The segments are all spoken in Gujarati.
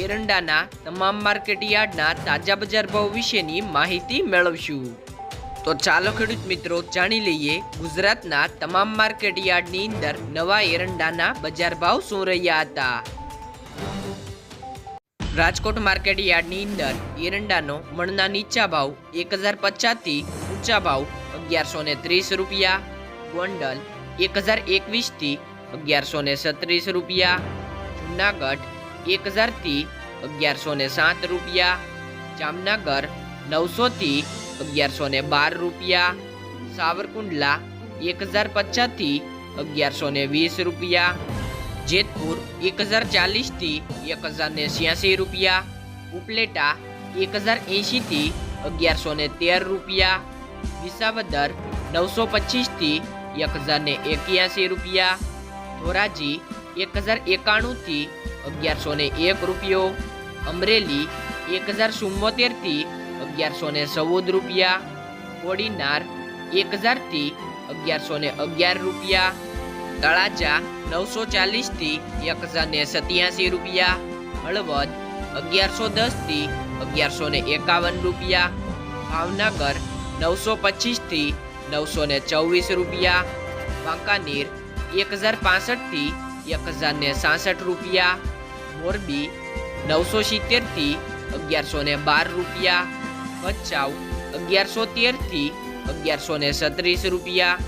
એરંડાના તમામ માર્કેટ યાર્ડના તાજા બજાર ભાવ વિશેની માહિતી મેળવશું. તો ચાલો ખેડૂત મિત્રો જાણી લઈએ ગુજરાતના તમામ માર્કેટ યાર્ડની અંદર નવા એરંડાના બજાર ભાવ શું રહ્યા હતા. રાજકોટ માર્કેટ યાર્ડની અંદર એરંડાનો મણના નીચા ભાવ એક હજાર પચાસથી ઊંચા ભાવ અગિયારસો ને ત્રીસ રૂપિયા, ગોંડલ એક હજાર એકવીસથી અગિયારસો ને સત્રીસ રૂપિયા, જુનાગઢ એક હજારથી અગિયારસો ને સાત રૂપિયા. જામનગર નવસોથી અગિયારસો ને બાર રૂપિયા. સાવરકુંડલા એક હજાર પચાસથી અગિયારસો ને વીસ રૂપિયા. જેતપુર એક હજાર ચાલીસથી એક હજાર ને છ્યાસી રૂપિયા. ઉપલેટા એક હજાર એંશીથી અગિયારસો ને તેર રૂપિયા. વિસાવદર નવસો પચીસથી એક હજાર ને એક્યાસી રૂપિયા. ધોરાજી એક હજાર એકાણુંથી અગિયારસો ને એક રૂપિયો, અમરેલી એક હજાર ચુમ્મોતેરથી અગિયારસો ને ચૌદ રૂપિયા, કોડીનાર એક હજારથી અગિયારસો ને અગિયાર રૂપિયા, તળાજા નવસો ચાલીસથી એક હજાર ને સત્યાસી રૂપિયા, હળવદ અગિયારસો દસથી અગિયારસો ને એકાવન રૂપિયા, ભાવનગર નવસો પચીસથી નવસો ને ચોવીસ રૂપિયા, વાંકાનેર એક હજાર પાસઠથી એક હજાર ને સાસઠ રૂપિયા મોરબી નવસો સિત્તેરથી અગિયારસો ને બાર રૂપિયા, ભચાઉ અગિયારસો તેરથી અગિયારસો ને સત્રીસ રૂપિયા,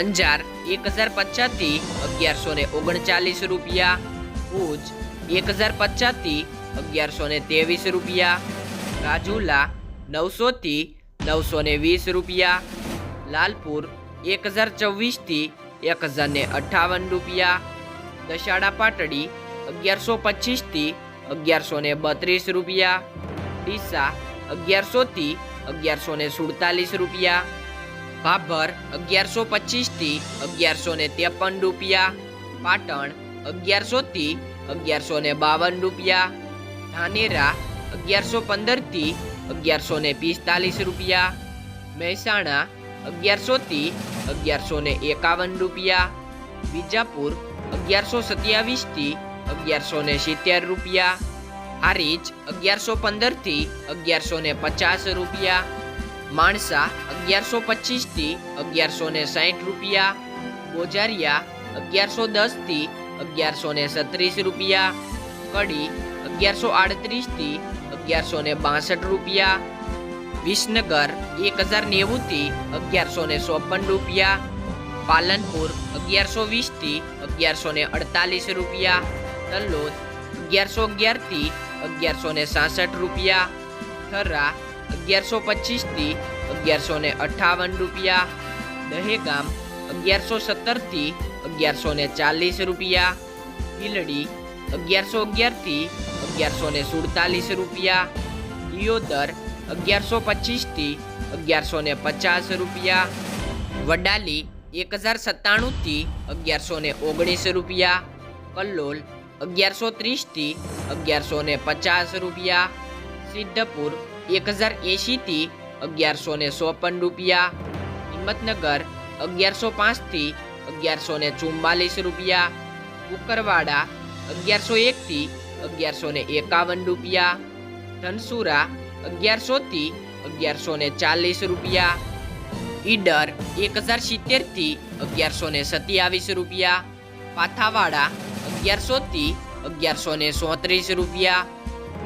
અંજાર એક હજાર પચાસથી અગિયારસો ને ઓગણચાલીસ રૂપિયા, ભુજ એક હજાર પચાસથી અગિયારસો ને ત્રેવીસ રૂપિયા, રાજુલા નવસોથી નવસો ને વીસ રૂપિયા, લાલપુર એક હજાર ચોવીસથી એક હજાર ને અઠ્ઠાવન રૂપિયા દશાડા પાટડી અગિયારસો પચીસથી અગિયારસો ને બત્રીસ રૂપિયા. ડીસા અગિયારસોથી અગિયારસો ને સુડતાલીસ રૂપિયા. ભાભર અગિયારસો પચીસથી અગિયારસો ને ત્રેપન રૂપિયા. પાટણ અગિયારસોથી અગિયારસો ને બાવન રૂપિયા. ધાનેરા અગિયારસો પંદરથી અગિયારસો ને પિસ્તાલીસ રૂપિયા. મહેસાણા અગિયારસોથી અગિયારસો ને એકાવન રૂપિયા. વિજાપુર અગિયારસો સત્યાવીસથી અગિયારસો ને સિત્તેર રૂપિયા હારીજ અગિયારસો પંદરથી અગિયારસો ને પચાસ રૂપિયા માણસા અગિયારસો પચીસથી અગિયારસો ને સાઠ રૂપિયા બોજારિયા અગિયારસો દસથી અગિયારસો ને સત્રીસ રૂપિયા, કડી અગિયારસો આડત્રીસથી અગિયારસો ને બાસઠ રૂપિયા, વિસનગર એક હજાર નેવુંથી અગિયારસો ને ચોપન રૂપિયા, પાલનપુર અગિયારસો વીસથી અગિયારસો ને અડતાલીસ રૂપિયા તલોદ અગિયારસો અગિયારથી અગિયારસો ને સાસઠ રૂપિયા, થરા, અગિયારસો પચીસથી અગિયારસો ને અઠ્ઠાવન રૂપિયા, દહેગામ, અગિયારસો સત્તરથી અગિયારસો ને ચાલીસ રૂપિયા, ભીલડી, અગિયારસો અગિયારથી અગિયારસો ને સુડતાલીસ રૂપિયા, દિયોદર, અગિયારસો પચીસથી અગિયારસો ને પચાસ રૂપિયા, વડાલી, એક હજાર સત્તાણુંથી અગિયારસો ને ઓગણીસ રૂપિયા, કલ્લોલ અગિયારસો ત્રીસથી અગિયારસો ને પચાસ રૂપિયા. સિદ્ધપુર એક હજાર એંશીથી અગિયારસો ને ચોપન રૂપિયા. હિંમતનગર અગિયારસો પાંચથી અગિયારસો ને ચુમ્માલીસ રૂપિયા. કુકરવાડા અગિયારસો એકથી અગિયારસો ને એકાવન રૂપિયા. ધનસુરા અગિયારસોથી અગિયારસો ને ચાલીસ રૂપિયા. ઈડર એક હજાર સિત્તેરથી અગિયારસો ને સત્યાવીસ રૂપિયા. પાથાવાડા અગિયારસોથી અગિયારસો ને સોત્રીસ રૂપિયા,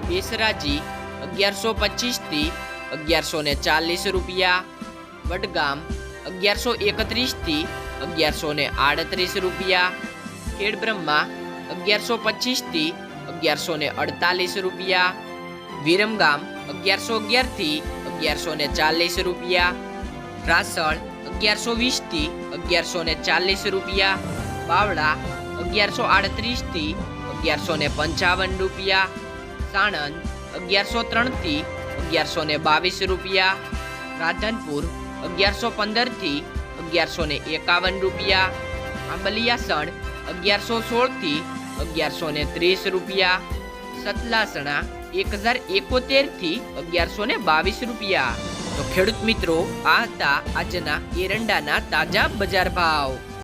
બેસરાજી અગિયારસો પચીસથી અગિયારસો ને ચાલીસ રૂપિયા, વડગામ અગિયારસો એકત્રીસથી અગિયારસો ને આડત્રીસ રૂપિયા, ખેડબ્રહ્મા અગિયારસો પચીસથી અગિયારસો ને અડતાલીસ રૂપિયા, વિરમગામ અગિયારસો અગિયારથી અગિયારસો ને ચાલીસ રૂપિયા રાસળ અગિયારસો વીસથી અગિયારસો ને ચાલીસ રૂપિયા, બાવળા અગિયારસો આડત્રીસથી અગિયારસો ને પંચાવન રૂપિયા, સાણંદ અગિયારસો ત્રણથી અગિયારસો ને બાવીસ રૂપિયા, રાધનપુર અગિયારસો પંદરથી અગિયારસો ને એકાવન રૂપિયા, આંબલિયાસણ અગિયારસો સોળથી અગિયારસો ને ત્રીસ રૂપિયા, સતલાસણા એક હજાર એકોતેરથી અગિયારસો ને બાવીસ રૂપિયા. તો ખેડૂત મિત્રો, આ હતા આજના એરંડાના તાજા બજાર ભાવ.